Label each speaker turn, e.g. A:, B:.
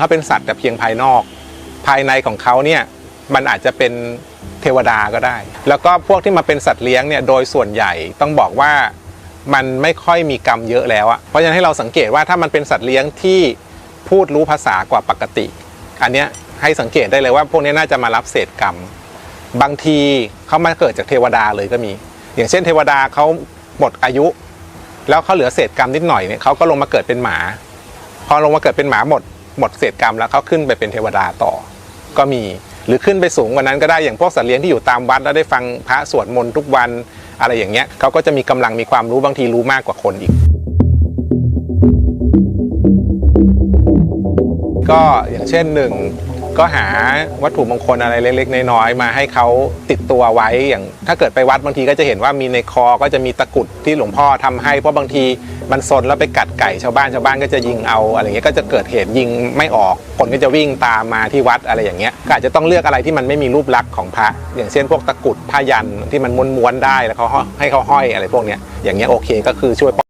A: เขาเป็นสัตว์แต่เพียงภายนอก ภายในของเขาเนี่ยมันอาจจะเป็นเทวดาก็ได้ แล้วก็พวกที่มาเป็นสัตว์เลี้ยงเนี่ยโดยส่วนใหญ่ต้องบอกว่ามันไม่ค่อยมีกรรมเยอะแล้วอะเพราะฉะนั้นให้เราสังเกตว่าถ้ามันเป็นสัตว์เลี้ยงที่พูดรู้ภาษากว่าปกติ อันเนี้ยให้สังเกตได้เลยว่าพวกนี้น่าจะมารับเศษกรรม บางทีเขามาเกิดจากเทวดาเลยก็มี อย่างเช่น เทวดาเขาหมดอายุ แล้วเขาเหลือเศษกรรมนิดหน่อยเนี่ยเขาก็ลงมาเกิดเป็นหมา พอลงมาเกิดเป็นหมาหมด หมดเศษกรรมแล้วเขาขึ้นไปเป็นเทวดาต่อ ก็มีหรือขึ้นไปสูงกว่านั้นก็ได้อย่างพวกสัตว์เลี้ยงที่อยู่ตามวัดแล้วได้ฟังพระสวดมนต์ทุกวันอะไรอย่างเงี้ยเขาก็จะมีกำลังมีความรู้บางทีรู้มากกว่าคนอีก ก็อย่างเช่นหนึ่ง ก็หาวัตถุมงคลอะไรเล็กๆ น้อยๆมาให้เขาติดตัวไว้อย่าง ถ้าเกิดไปวัดบางทีก็จะเห็นว่ามีในคอก็จะมีตะกุดที่หลวงพ่อทำให้เพราะบางทีมันซนแล้วไปกัดไก่ชาวบ้านชาวบ้านก็จะยิงเอาอะไรเงี้ยก็จะเกิดเหตุยิงไม่ออกคนก็จะวิ่งตามมาที่วัดอะไรอย่างเงี้ยก็อาจจะต้องเลือกอะไรที่มันไม่มีรูปลักษณ์ของพระ อย่างเช่นพวกตะกุดผ้ายันที่มันม้วนๆได้แล้วเขาให้เขาห้อยอะไรพวกเนี้ยอย่างเงี้ยโอเคก็คือช่วย